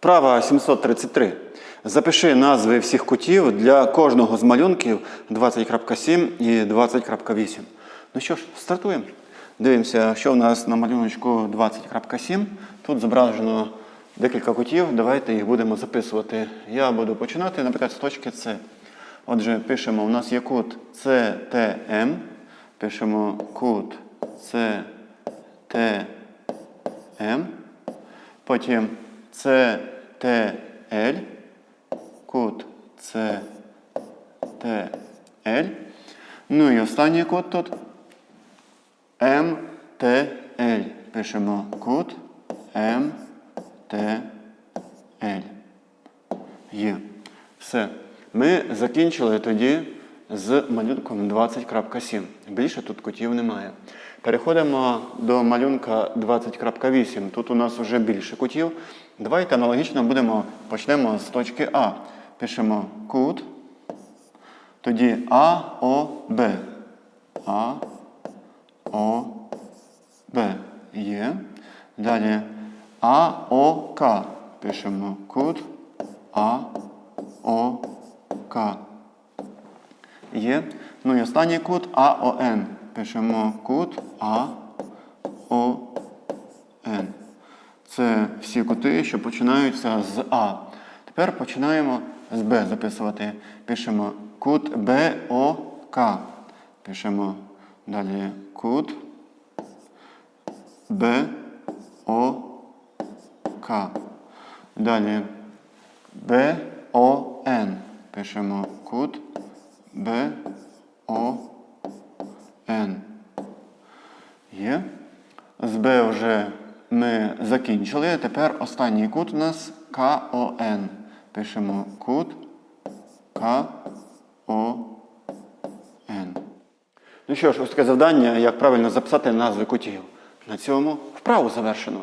Вправа 733. Запиши назви всіх кутів для кожного з малюнків 20.7 і 20.8. Ну що ж, стартуємо. Дивимося, що в нас на малюночку 20.7. Тут зображено декілька кутів. Давайте їх будемо записувати. Я буду починати, наприклад, з точки С. Отже, пишемо, у нас є кут CTM. Пишемо кут CTM. Потім CTL, кут CTL. Ну і останній кут тут MTL. Пишемо кут MTL. Є. Все. Ми закінчили тоді з малюнком 20.7. Більше тут кутів немає. Переходимо до малюнка 20.8. Тут у нас вже більше кутів. Давайте аналогічно будемо почнемо з точки А. Пишемо кут. Тоді А, О, Б. А, О, Б. Є. Далі А, О, К. Пишемо кут. А, О, К. Є. Ну і останній кут АОН. Пишемо кут АОН. Це всі кути, що починаються з А. Тепер починаємо з Б записувати. Пишемо кут БОК. Пишемо далі кут БОК. Далі БОН. Пишемо кут БОН. Є. З Б вже ми закінчили. Тепер останній кут у нас КОН. Пишемо кут КОН. Ну що ж, ось таке завдання, як правильно записати назви кутів. На цьому вправу завершено.